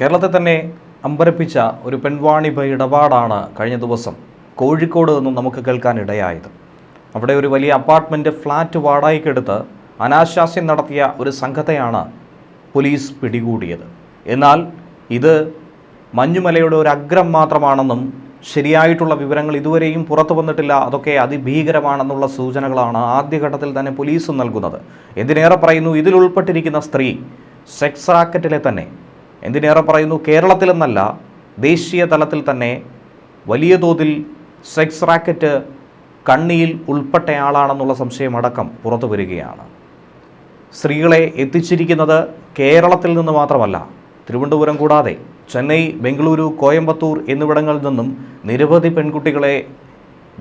കേരളത്തെ തന്നെ അമ്പരപ്പിച്ച ഒരു പെൺവാണിഭ ഇടപാടാണ് കഴിഞ്ഞ ദിവസം കോഴിക്കോട് നിന്നും നമുക്ക് കേൾക്കാൻ ഇടയായത്. അവിടെ ഒരു വലിയ അപ്പാർട്ട്മെന്റ് ഫ്ലാറ്റ് വാടകയ്ക്കെടുത്ത് അനാശാസ്യം നടത്തിയ ഒരു സംഘത്തെയാണ് പോലീസ് പിടികൂടിയത്. എന്നാൽ ഇത് മഞ്ഞുമലയുടെ ഒരു അഗ്രം മാത്രമാണെന്നും ശരിയായിട്ടുള്ള വിവരങ്ങൾ ഇതുവരെയും പുറത്തു വന്നിട്ടില്ല അതൊക്കെ അതിഭീകരമാണെന്നുള്ള സൂചനകളാണ് ആദ്യഘട്ടത്തിൽ തന്നെ പോലീസ് നൽകുന്നത്. എന്തിനേറെ പറയുന്നു ഇതിൽ ഉൾപ്പെട്ടിരിക്കുന്ന സ്ത്രീ സെക്സ് റാക്കറ്റിലെ തന്നെ എന്തിനേറെ പറയുന്നു? കേരളത്തിലെന്നല്ല ദേശീയ തലത്തിൽ തന്നെ വലിയ തോതിൽ സെക്സ് റാക്കറ്റ് കണ്ണിയിൽ ഉൾപ്പെട്ടയാളാണെന്നുള്ള സംശയമടക്കം പുറത്തു വരികയാണ്. സ്ത്രീകളെ എത്തിച്ചിരിക്കുന്നത് കേരളത്തിൽ നിന്ന് മാത്രമല്ല തിരുവനന്തപുരം കൂടാതെ ചെന്നൈ ബംഗളൂരു കോയമ്പത്തൂർ എന്നിവിടങ്ങളിൽ നിന്നും നിരവധി പെൺകുട്ടികളെ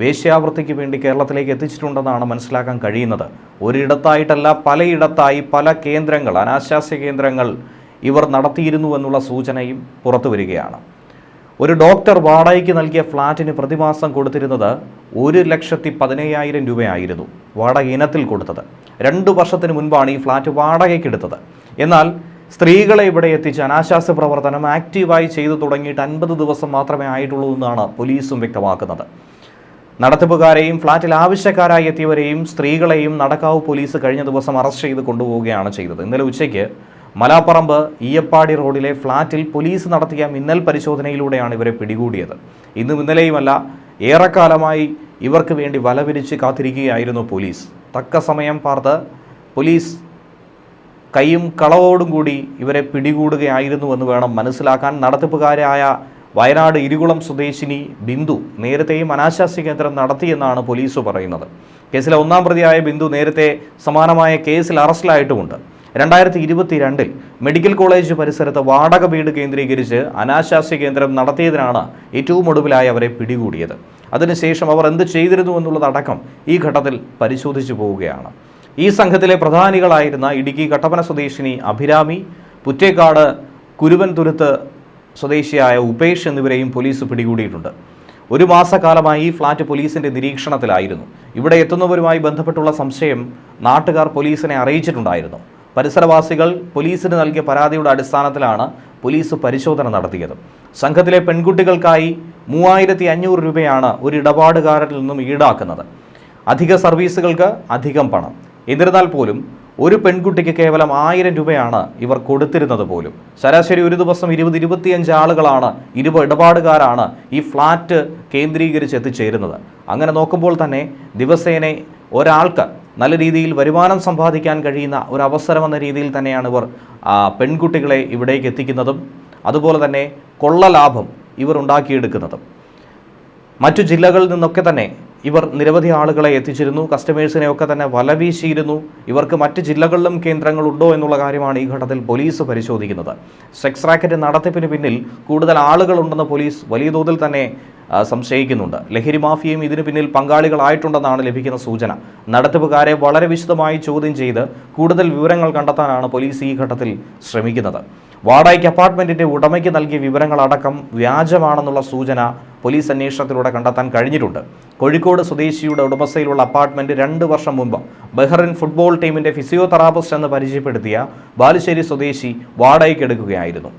വേശ്യാവൃത്തിക്ക് വേണ്ടി കേരളത്തിലേക്ക് എത്തിച്ചിട്ടുണ്ടെന്നാണ് മനസ്സിലാക്കാൻ കഴിയുന്നത്. ഒരിടത്തായിട്ടല്ല പലയിടത്തായി പല കേന്ദ്രങ്ങൾ അനാശാസ്യ കേന്ദ്രങ്ങൾ ഇവർ നടത്തിയിരുന്നു എന്നുള്ള സൂചനയും പുറത്തു വരികയാണ്. ഒരു ഡോക്ടർ വാടകയ്ക്ക് നൽകിയ ഫ്ലാറ്റിന് പ്രതിമാസം കൊടുത്തിരുന്നത് ഒരു ലക്ഷത്തി പതിനയ്യായിരം രൂപയായിരുന്നു വാടക ഇനത്തിൽ കൊടുത്തത്. രണ്ട് വർഷത്തിന് മുൻപാണ് ഈ ഫ്ലാറ്റ് വാടകയ്ക്കെടുത്തത് എന്നാൽ സ്ത്രീകളെ ഇവിടെ എത്തിച്ച് അനാശാസ്യ പ്രവർത്തനം ആക്റ്റീവായി ചെയ്തു തുടങ്ങിയിട്ട് അൻപത് ദിവസം മാത്രമേ ആയിട്ടുള്ളൂ എന്നാണ് പോലീസും വ്യക്തമാക്കുന്നത്. നടത്തിപ്പുകാരെയും ഫ്ളാറ്റിൽ ആവശ്യക്കാരായി എത്തിയവരെയും സ്ത്രീകളെയും നടക്കാവ് പോലീസ് കഴിഞ്ഞ ദിവസം അറസ്റ്റ് ചെയ്ത് കൊണ്ടുപോവുകയാണ് ചെയ്തത്. ഇന്നലെ ഉച്ചയ്ക്ക് മലാപ്പറമ്പ് ഈയപ്പാടി റോഡിലെ ഫ്ളാറ്റിൽ പോലീസ് നടത്തിയ മിന്നൽ പരിശോധനയിലൂടെയാണ് ഇവരെ പിടികൂടിയത്. ഇന്നും ഇന്നലെയുമല്ല ഏറെക്കാലമായി ഇവർക്ക് വേണ്ടി വലവിരിച്ച് കാത്തിരിക്കുകയായിരുന്നു പോലീസ്. തക്ക സമയം പാർത്ത് പോലീസ് കൈയും കളവോടും കൂടി ഇവരെ പിടികൂടുകയായിരുന്നു എന്ന് വേണം മനസ്സിലാക്കാൻ. നടത്തിപ്പുകാരായ വയനാട് ഇരുകുളം സ്വദേശിനി ബിന്ദു നേരത്തെയും അനാശാസ്യ കേന്ദ്രം നടത്തിയെന്നാണ് പോലീസ് പറയുന്നത്. കേസിലെ ഒന്നാം പ്രതിയായ ബിന്ദു നേരത്തെ സമാനമായ കേസിൽ അറസ്റ്റിലായിട്ടുമുണ്ട്. രണ്ടായിരത്തി ഇരുപത്തിരണ്ടിൽ മെഡിക്കൽ കോളേജ് പരിസരത്ത് വാടക വീട് കേന്ദ്രീകരിച്ച് അനാശാസ്യ കേന്ദ്രം നടത്തിയതിനാണ് ഏറ്റവും ഒടുവിലായി അവരെ പിടികൂടിയത്. അതിനുശേഷം അവർ എന്ത് ചെയ്തിരുന്നു എന്നുള്ളതടക്കം ഈ ഘട്ടത്തിൽ പരിശോധിച്ചു പോവുകയാണ്. ഈ സംഘത്തിലെ പ്രധാനികളായിരുന്ന ഇടുക്കി കട്ടപ്പന സ്വദേശിനി അഭിരാമി പുറ്റേക്കാട് കുരുവൻതുരുത്ത് സ്വദേശിയായ ഉപേഷ് എന്നിവരെയും പോലീസ് പിടികൂടിയിട്ടുണ്ട്. ഒരു മാസക്കാലമായി ഈ ഫ്ളാറ്റ് പോലീസിന്റെ നിരീക്ഷണത്തിലായിരുന്നു. ഇവിടെ എത്തുന്നവരുമായി ബന്ധപ്പെട്ടുള്ള സംശയം നാട്ടുകാർ പോലീസിനെ അറിയിച്ചിട്ടുണ്ടായിരുന്നു. പരിസരവാസികൾ പോലീസിന് നൽകിയ പരാതിയുടെ അടിസ്ഥാനത്തിലാണ് പോലീസ് പരിശോധന നടത്തിയത്. സംഘത്തിലെ പെൺകുട്ടികൾക്കായി മൂവായിരത്തി അഞ്ഞൂറ് രൂപയാണ് ഒരു ഇടപാടുകാരനിൽ നിന്നും ഈടാക്കുന്നത്. അധിക സർവീസുകൾക്ക് അധികം പണം. എന്നിരുന്നാൽ പോലും ഒരു പെൺകുട്ടിക്ക് കേവലം ആയിരം രൂപയാണ് ഇവർ കൊടുത്തിരുന്നത് പോലും. ശരാശരി ഒരു ദിവസം ഇരുപത് ഇരുപത്തിയഞ്ച് ആളുകളാണ് ഇരുപ ഇടപാടുകാരാണ് ഈ ഫ്ലാറ്റ് കേന്ദ്രീകരിച്ച് എത്തിച്ചേരുന്നത്. അങ്ങനെ നോക്കുമ്പോൾ തന്നെ ദിവസേന ഒരാൾക്ക് നല്ല രീതിയിൽ വരുമാനം സമ്പാദിക്കാൻ കഴിയുന്ന ഒരു അവസരം എന്ന രീതിയിൽ തന്നെയാണ് ഇവർ പെൺകുട്ടികളെ ഇവിടേക്ക് എത്തിക്കുന്നതും അതുപോലെ തന്നെ കൊള്ള ലാഭം ഇവർ ഉണ്ടാക്കിയെടുക്കുന്നതും. മറ്റു ജില്ലകളിൽ നിന്നൊക്കെ തന്നെ ഇവർ നിരവധി ആളുകളെ എത്തിച്ചിരുന്നു കസ്റ്റമേഴ്സിനെ ഒക്കെ തന്നെ വലവീശിയിരുന്നു. ഇവർക്ക് മറ്റ് ജില്ലകളിലും കേന്ദ്രങ്ങളുണ്ടോ എന്നുള്ള കാര്യമാണ് ഈ ഘട്ടത്തിൽ പോലീസ് പരിശോധിക്കുന്നത്. സെക്സ് റാക്കറ്റ് നടത്തിപ്പിന് പിന്നിൽ കൂടുതൽ ആളുകളുണ്ടെന്ന് പോലീസ് വലിയ തോതിൽ തന്നെ സംശയിക്കുന്നുണ്ട്. ലഹരി മാഫിയയും ഇതിന് പിന്നിൽ പങ്കാളികളായിട്ടുണ്ടെന്നാണ് ലഭിക്കുന്ന സൂചന. നടത്തിപ്പുകാരെ വളരെ വിശദമായി ചോദ്യം ചെയ്ത് കൂടുതൽ വിവരങ്ങൾ കണ്ടെത്താനാണ് പോലീസ് ഈ ഘട്ടത്തിൽ ശ്രമിക്കുന്നത്. വാടകയ്ക്ക് അപ്പാർട്ട്മെന്റിന്റെ ഉടമയ്ക്ക് നൽകിയ വിവരങ്ങളടക്കം വ്യാജമാണെന്നുള്ള സൂചന പോലീസ് അന്വേഷണത്തിലൂടെ കണ്ടെത്താൻ കഴിഞ്ഞിട്ടുണ്ട്. കോഴിക്കോട് സ്വദേശിയുടെ ഉടമസ്ഥയിലുള്ള അപ്പാർട്ട്മെന്റ് രണ്ട് വർഷം മുമ്പ് ബഹ്റിൻ ഫുട്ബോൾ ടീമിന്റെ ഫിസിയോതെറാപ്പിസ്റ്റ് എന്ന് പരിചയപ്പെടുത്തിയ ബാലുശ്ശേരി സ്വദേശി വാടകയ്ക്കെടുക്കുകയായിരുന്നു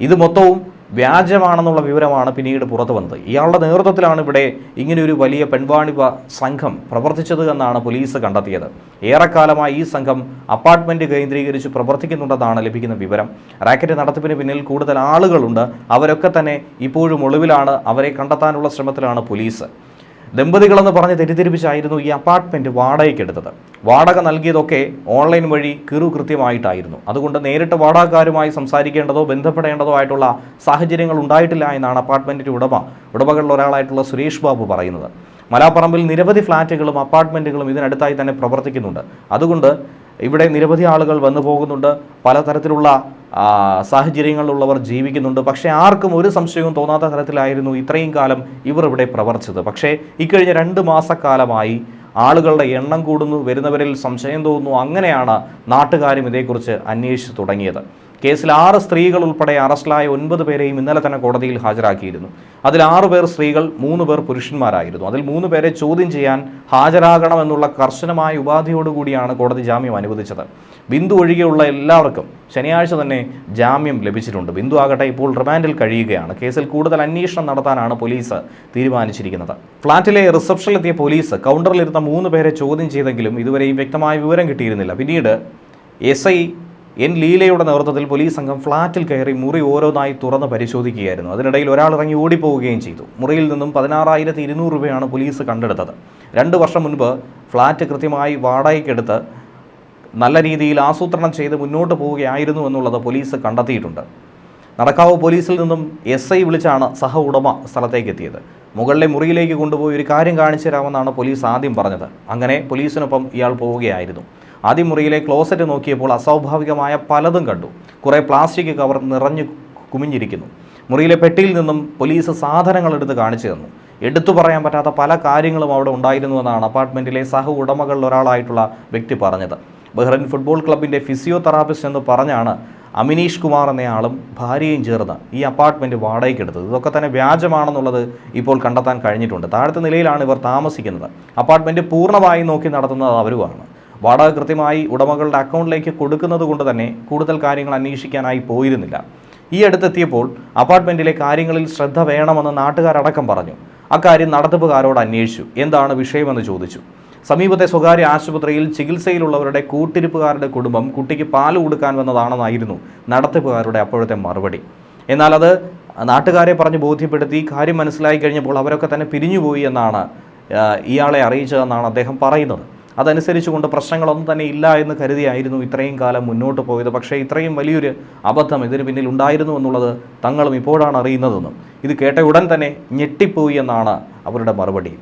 ഇത് മൊത്തവും വ്യാജമാണെന്നുള്ള വിവരമാണ് പിന്നീട് പുറത്തു വന്നത്. ഇയാളുടെ നേതൃത്വത്തിലാണ് ഇവിടെ ഇങ്ങനെയൊരു വലിയ പെൺവാണിപ സംഘം പ്രവർത്തിച്ചത് എന്നാണ് പോലീസ് കണ്ടെത്തിയത്. ഏറെക്കാലമായി ഈ സംഘം അപ്പാർട്ട്മെന്റ് കേന്ദ്രീകരിച്ച് പ്രവർത്തിക്കുന്നുണ്ടെന്നാണ് ലഭിക്കുന്ന വിവരം. റാക്കറ്റ് നടത്തിപ്പിന് പിന്നിൽ കൂടുതൽ ആളുകളുണ്ട്. അവരൊക്കെ തന്നെ ഇപ്പോഴും ഒളിവിലാണ്. അവരെ കണ്ടെത്താനുള്ള ശ്രമത്തിലാണ് പോലീസ്. ദമ്പതികളെന്ന് പറഞ്ഞ് തെറ്റിദ്ധരിപ്പിച്ചായിരുന്നു ഈ അപ്പാർട്ട്മെന്റ് വാടകയ്ക്കെടുത്തത്. വാടക നൽകിയതൊക്കെ ഓൺലൈൻ വഴി കിറു കൃത്യമായിട്ടായിരുന്നു. അതുകൊണ്ട് നേരിട്ട് വാടകക്കാരുമായി സംസാരിക്കേണ്ടതോ ബന്ധപ്പെടേണ്ടതോ ആയിട്ടുള്ള സാഹചര്യങ്ങൾ ഉണ്ടായിട്ടില്ല എന്നാണ് അപ്പാർട്ട്മെന്റിന്റെ ഉടമ ഉടമകളിൽ ഒരാളായിട്ടുള്ള സുരേഷ് ബാബു പറയുന്നത്. മലാപ്പറമ്പിൽ നിരവധി ഫ്ലാറ്റുകളും അപ്പാർട്ട്മെന്റുകളും ഇതിനടുത്തായി തന്നെ പ്രവർത്തിക്കുന്നുണ്ട്. അതുകൊണ്ട് ഇവിടെ നിരവധി ആളുകൾ വന്നു പോകുന്നുണ്ട്. പലതരത്തിലുള്ള സാഹചര്യങ്ങളിലുള്ളവർ ജീവിക്കുന്നുണ്ട്. പക്ഷേ ആർക്കും ഒരു സംശയവും തോന്നാത്ത തരത്തിലായിരുന്നു ഇത്രയും കാലം ഇവർ ഇവിടെ പ്രവർത്തിച്ചത്. പക്ഷേ ഇക്കഴിഞ്ഞ രണ്ട് മാസക്കാലമായി ആളുകളുടെ എണ്ണം കൂടുന്നു വരുന്നവരിൽ സംശയം തോന്നുന്നു. അങ്ങനെയാണ് നാട്ടുകാരും ഇതേക്കുറിച്ച് അന്വേഷിച്ചു തുടങ്ങിയത്. കേസിൽ ആറ് സ്ത്രീകൾ ഉൾപ്പെടെ അറസ്റ്റിലായ ഒൻപത് പേരെയും ഇന്നലെ തന്നെ കോടതിയിൽ ഹാജരാക്കിയിരുന്നു. അതിൽ ആറു പേർ സ്ത്രീകൾ മൂന്ന് പേർ പുരുഷന്മാരായിരുന്നു. അതിൽ മൂന്ന് പേരെ ചോദ്യം ചെയ്യാൻ ഹാജരാകണമെന്നുള്ള കർശനമായ ഉപാധിയോടുകൂടിയാണ് കോടതി ജാമ്യം അനുവദിച്ചത്. ബിന്ദു ഒഴികെയുള്ള എല്ലാവർക്കും ശനിയാഴ്ച തന്നെ ജാമ്യം ലഭിച്ചിട്ടുണ്ട്. ബിന്ദു ആകട്ടെ ഇപ്പോൾ റിമാൻഡിൽ കഴിയുകയാണ്. കേസിൽ കൂടുതൽ അന്വേഷണം നടത്താനാണ് പോലീസ് തീരുമാനിച്ചിരിക്കുന്നത്. ഫ്ളാറ്റിലെ റിസപ്ഷനിലെത്തിയ പോലീസ് കൗണ്ടറിലിരുന്ന മൂന്ന് പേരെ ചോദ്യം ചെയ്തെങ്കിലും ഇതുവരെയും വ്യക്തമായ വിവരം കിട്ടിയിരുന്നില്ല. പിന്നീട് എസ് ഐ എൻ ലീലയുടെ നേതൃത്വത്തിൽ പോലീസ് സംഘം ഫ്ളാറ്റിൽ കയറി മുറി ഓരോന്നായി തുറന്ന് പരിശോധിക്കുകയായിരുന്നു. അതിനിടയിൽ ഒരാൾ ഇറങ്ങി ഓടിപ്പോവുകയും ചെയ്തു. മുറിയിൽ നിന്നും പതിനാറായിരത്തി ഇരുന്നൂറ് രൂപയാണ് പോലീസ് കണ്ടെടുത്തത്. രണ്ട് വർഷം മുൻപ് ഫ്ളാറ്റ് കൃത്യമായി വാടകയ്ക്കെടുത്ത് നല്ല രീതിയിൽ ആസൂത്രണം ചെയ്ത് മുന്നോട്ട് പോവുകയായിരുന്നു എന്നുള്ളത് പോലീസ് കണ്ടെത്തിയിട്ടുണ്ട്. നടക്കാവ് പോലീസിൽ നിന്നും എസ് ഐ വിളിച്ചാണ് സഹ ഉടമ സ്ഥലത്തേക്ക് എത്തിയത്. മുകളിലെ മുറിയിലേക്ക് കൊണ്ടുപോയി ഒരു കാര്യം കാണിച്ചു തരാമെന്നാണ് പോലീസ് ആദ്യം പറഞ്ഞത്. അങ്ങനെ പോലീസിനൊപ്പം ഇയാൾ പോവുകയായിരുന്നു. ആദ്യം മുറിയിലെ ക്ലോസറ്റ് നോക്കിയപ്പോൾ അസ്വാഭാവികമായ പലതും കണ്ടു. കുറേ പ്ലാസ്റ്റിക് കവർ നിറഞ്ഞു കുമിഞ്ഞിരിക്കുന്നു. മുറിയിലെ പെട്ടിയിൽ നിന്നും പോലീസ് സാധനങ്ങൾ എടുത്ത് കാണിച്ചു തന്നു. എടുത്തു പറയാൻ പറ്റാത്ത പല കാര്യങ്ങളും അവിടെ ഉണ്ടായിരുന്നുവെന്നാണ് അപ്പാർട്ട്മെന്റിലെ സഹ ഉടമകളിൽ ഒരാളായിട്ടുള്ള വ്യക്തി പറഞ്ഞത്. ബഹ്റൈൻ ഫുട്ബോൾ ക്ലബിന്റെ ഫിസിയോതെറാപ്പിസ്റ്റ് എന്ന് പറഞ്ഞാണ് അമിനീഷ് കുമാർ എന്നയാളും ഭാര്യയും ചേർന്ന് ഈ അപ്പാർട്ട്മെന്റ് വാടകയ്ക്കെടുത്തത്. ഇതൊക്കെ തന്നെ വ്യാജമാണെന്നുള്ളത് ഇപ്പോൾ കണ്ടെത്താൻ കഴിഞ്ഞിട്ടുണ്ട്. താഴത്തെ നിലയിലാണ് ഇവർ താമസിക്കുന്നത്. അപ്പാർട്ട്മെന്റ് പൂർണമായും നോക്കി നടത്തുന്നത് അവരുമാണ്. വാടക കൃത്യമായി ഉടമകളുടെ അക്കൗണ്ടിലേക്ക് കൊടുക്കുന്നത് കൊണ്ട് തന്നെ കൂടുതൽ കാര്യങ്ങൾ അന്വേഷിക്കാനായി പോയിരുന്നില്ല. ഈ അടുത്തെത്തിയപ്പോൾ അപ്പാർട്ട്മെന്റിലെ കാര്യങ്ങളിൽ ശ്രദ്ധ വേണമെന്ന് നാട്ടുകാരടക്കം പറഞ്ഞു. അക്കാര്യം നടത്തിപ്പുകാരോട് അന്വേഷിച്ചു. എന്താണ് വിഷയമെന്ന് ചോദിച്ചു. സമീപത്തെ സ്വകാര്യ ആശുപത്രിയിൽ ചികിത്സയിലുള്ളവരുടെ കൂട്ടിരിപ്പുകാരുടെ കുടുംബം കുട്ടിക്ക് പാൽ കൊടുക്കാൻ വന്നതാണെന്നായിരുന്നു നടത്തിപ്പുകാരുടെ അപ്പോഴത്തെ മറുപടി. എന്നാൽ അത് നാട്ടുകാരെ പറഞ്ഞ് ബോധ്യപ്പെടുത്തി കാര്യം മനസ്സിലായി കഴിഞ്ഞപ്പോൾ അവരൊക്കെ തന്നെ പിരിഞ്ഞുപോയി എന്നാണ് ഇയാളെ അറിയിച്ചതെന്നാണ് അദ്ദേഹം പറയുന്നത്. അതനുസരിച്ചുകൊണ്ട് പ്രശ്നങ്ങളൊന്നും തന്നെ ഇല്ല എന്ന് കരുതിയായിരുന്നു ഇത്രയും കാലം മുന്നോട്ട് പോയത്. പക്ഷേ ഇത്രയും വലിയൊരു അബദ്ധം ഇതിന് പിന്നിൽ ഉണ്ടായിരുന്നു എന്നുള്ളത് തങ്ങളും ഇപ്പോഴാണ് അറിയുന്നതെന്നും ഇത് കേട്ട ഉടൻ തന്നെ ഞെട്ടിപ്പോയി എന്നാണ് അവരുടെ മറുപടി.